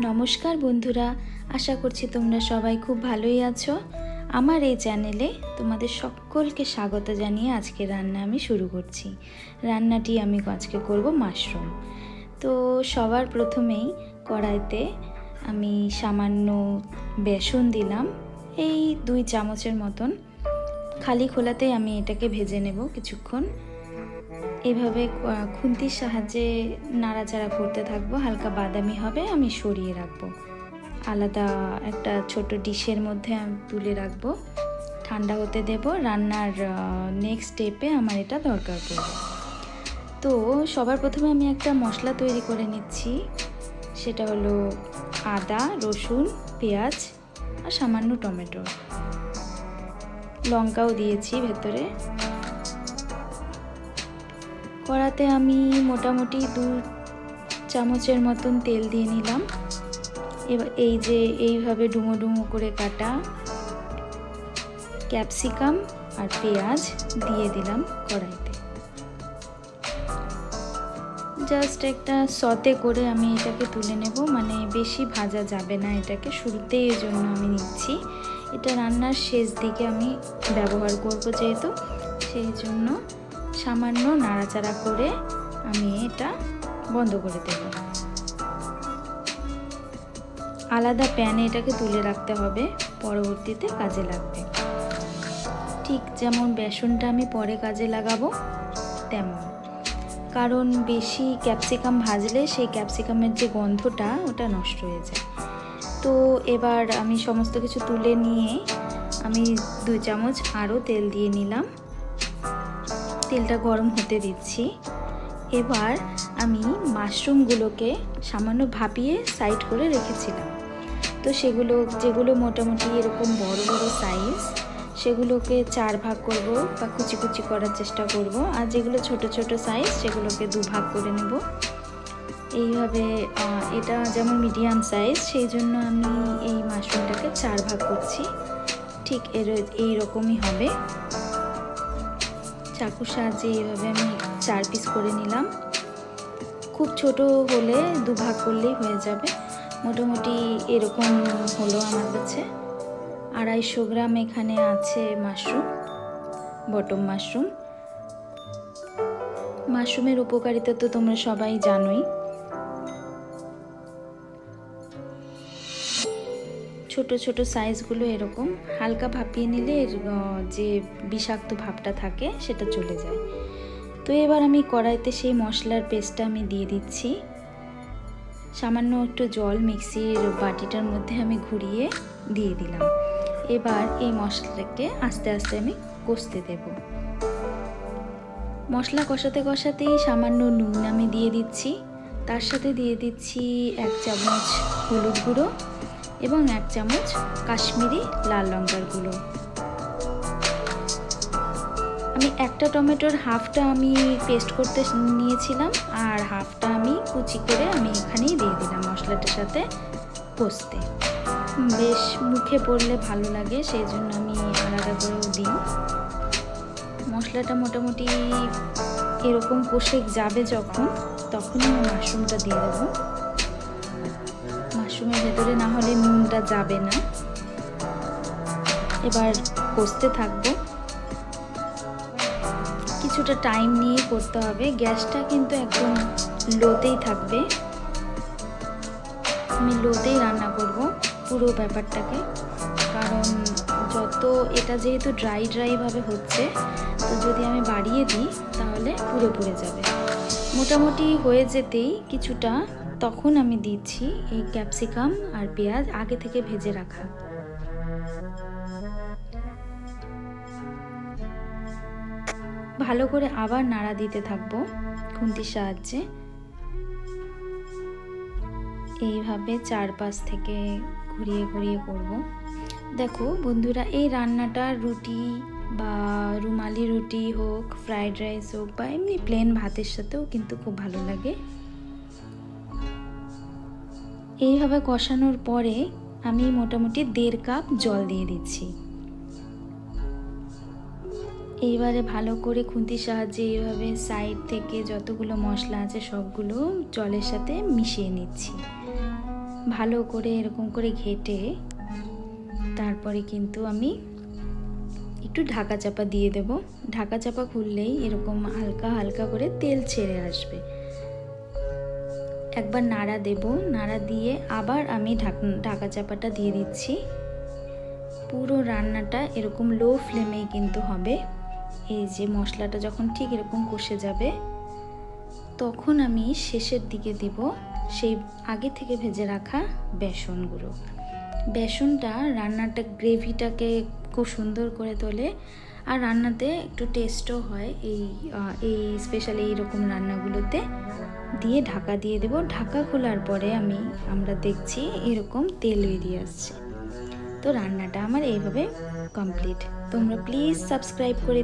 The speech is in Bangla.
নমস্কার বন্ধুরা, আশা করছি তোমরা সবাই খুব ভালোই আছো। আমার এই চ্যানেলে তোমাদের সকলকে স্বাগত জানিয়ে আজকে রান্না আমি শুরু করছি। রান্নাটি আমি আজকে করব মাশরুম। তো সবার প্রথমেই কড়াইতে আমি সামান্য বেসন দিলাম। এই দুই চামচের মতন। খালি খোলাতেই আমি এটাকে ভেজে নেব কিছুক্ষণ। এভাবে খুন্তির সাহায্যে নাড়াচাড়া করতে থাকব। হালকা বাদামি হবে, আমি সরিয়ে রাখব। আলাদা একটা ছোট ডিশের মধ্যে আমি তুলে রাখব। ঠান্ডা হতে দেব। রান্নার নেক্সট স্টেপে আমার এটা দরকার পড়বে। তো সবার প্রথমে আমি একটা মশলা তৈরি করে নিচ্ছি। সেটা হলো আদা, রসুন, পেঁয়াজ আর সামান্য টমেটো। লঙ্কাও দিয়েছি ভেতরে। কড়াতে আমি মোটামুটি দু চামচের মতন তেল দিয়ে নিলাম। এবার এই যে এইভাবে ডুমো ডুমো করে কাটা ক্যাপসিকাম আর পেঁয়াজ দিয়ে দিলাম কড়াইতে। জাস্ট একটা সতে করে আমি এটাকে তুলে নেব মানে বেশি ভাজা যাবে না এটাকে। শুরুতেই এই জন্য আমি নিচ্ছি। এটা রান্নার শেষ দিকে আমি ব্যবহার করব যেহেতু, সেই জন্য সামান্য নাড়াচাড়া করে আমি এটা বন্ধ করে দেব। আলাদা প্যানে এটাকে তুলে রাখতে হবে, পরবর্তীতে কাজে লাগবে। ঠিক যেমন বেসনটা আমি পরে কাজে লাগাবো, তেমন। কারণ বেশি ক্যাপসিকাম ভাজলে সেই ক্যাপসিকামের যে গন্ধটা, ওটা নষ্ট হয়ে যায়। তো এবার আমি সমস্ত কিছু তুলে নিয়ে আমি দুই চামচ আরও তেল দিয়ে নিলাম। তেলটা গরম হতে দিচ্ছি। এবার আমি মাশরুমগুলোকে সামান্য ভাপিয়ে সাইড করে রেখেছিলাম। তো সেগুলো, যেগুলো মোটামুটি এরকম বড় বড় সাইজ সেগুলোকে চার ভাগ করব বা কুচি কুচি করার চেষ্টা করব। আর যেগুলো ছোট ছোট সাইজ সেগুলোকে দু ভাগ করে নেব। এইভাবে এটা যেমন মিডিয়াম সাইজ সেই জন্য আমি এই মাশরুমটাকে চার ভাগ করছি। ঠিক এর এই রকমই হবে। চাকুর সাহায্যে এইভাবে আমি চার পিস করে নিলাম। খুব ছোট হলে দুভাগ করলেই হয়ে যাবে। মোটামুটি এরকম হলো আমার কাছে। আড়াইশো গ্রাম এখানে আছে মাশরুম, বটম মাশরুম। মাশরুমের উপকারিতা তো তোমরা সবাই জানোই। ছোট ছোট সাইজগুলো এরকম, হালকা ভাপিয়ে নিলে এর যে বিষাক্ত ভাবটা থাকে সেটা চলে যায়। তো এবার আমি কড়াইতে সেই মশলার পেস্টটা আমি দিয়ে দিচ্ছি। সামান্য একটু জল মিক্সির বাটিটার মধ্যে আমি ঘুরিয়ে দিয়ে দিলাম। এবার এই মশলাটাকে আস্তে আস্তে আমি কষতে দেব। মশলা কষাতে কষাতেই সামান্য নুন আমি দিয়ে দিচ্ছি। তার সাথে দিয়ে দিচ্ছি এক চামচ হলুদ গুঁড়ো। এবং এক চামচ কাশ্মীরি লাল লঙ্কার গুঁড়ো। আমি একটা টমেটোর হাফটা আমি পেস্ট করতে নিয়েছিলাম আর হাফটা আমি কুচি করে আমি এখানেই দিয়ে দিলাম মশলাটার সাথে কষতে। বেশ মুখে পড়লে ভালো লাগে সেই জন্য আমি আলাদা করেও দিই। মশলাটা মোটামুটি এরকম কষে যাবে যখন, তখনই আমি মাশরুমটা দিয়ে দেবো। মাশরুমের ভেতরে না হলে নুনটা যাবে না। এবার কষতে থাকব। কিছুটা টাইম নিয়ে করতে হবে। গ্যাসটা কিন্তু একদম লোতেই থাকবে। আমি লোতেই রান্না করব পুরো ব্যাপারটাকে। কারণ যত এটা যেহেতু ড্রাই ড্রাইভাবে হচ্ছে, তো যদি আমি বাড়িয়ে দিই, তাহলে পুরো পুড়ে যাবে। মোটামুটি হয়ে যেতেই কিছুটা তখন আমি দিচ্ছি এই ক্যাপসিকাম আর পেঁয়াজ আগে থেকে ভেজে রাখা। ভালো করে আবার নাড়া দিতে থাকব খুন্তির সাহায্যে। এইভাবে চারপাশ থেকে ঘুরিয়ে ঘুরিয়ে করব। দেখো বন্ধুরা, এই রান্নাটা রুটি বা রুমালি রুটি হোক, ফ্রাইড রাইস হোক বা এমনি প্লেন ভাতের সাথেও কিন্তু খুব ভালো লাগে। এইভাবে কষানোর পরে আমি মোটামুটি দেড় কাপ জল দিয়ে দিচ্ছি। এইবারে ভালো করে খুন্তির সাহায্যে এইভাবে সাইড থেকে যতগুলো মশলা আছে সবগুলো জলের সাথে মিশিয়ে নিচ্ছি। ভালো করে এরকম করে ঘেটে তারপরে কিন্তু আমি একটু ঢাকা চাপা দিয়ে দেব। ঢাকা চাপা খুললেই এরকম হালকা হালকা করে তেল ছেড়ে আসবে। একবার নাড়া দেব। নাড়া দিয়ে আবার আমি ঢাকা চাপাটা দিয়ে দিচ্ছি। পুরো রান্নাটা এরকম লো ফ্লেমেই কিন্তু হবে। এই যে মশলাটা যখন ঠিক এরকম কষে যাবে, তখন আমি শেষের দিকে দিব সেই আগে থেকে ভেজে রাখা বেসনগুলো বেসনটা রান্নাটা গ্রেভিটাকে খুব সুন্দর করে তোলে। আর রান্নাতে একটু টেস্টও হয়। এই এই স্পেশালি এইরকম রান্নাগুলোতে দিয়ে ঢাকা দিয়ে দেব। ঢাকা খোলার পরে আমি, আমরা দেখছি এরকম তেল বেরিয়ে আসছে। তো রান্নাটা আমার এইভাবে কমপ্লিট তোমরা প্লিজ সাবস্ক্রাইব করে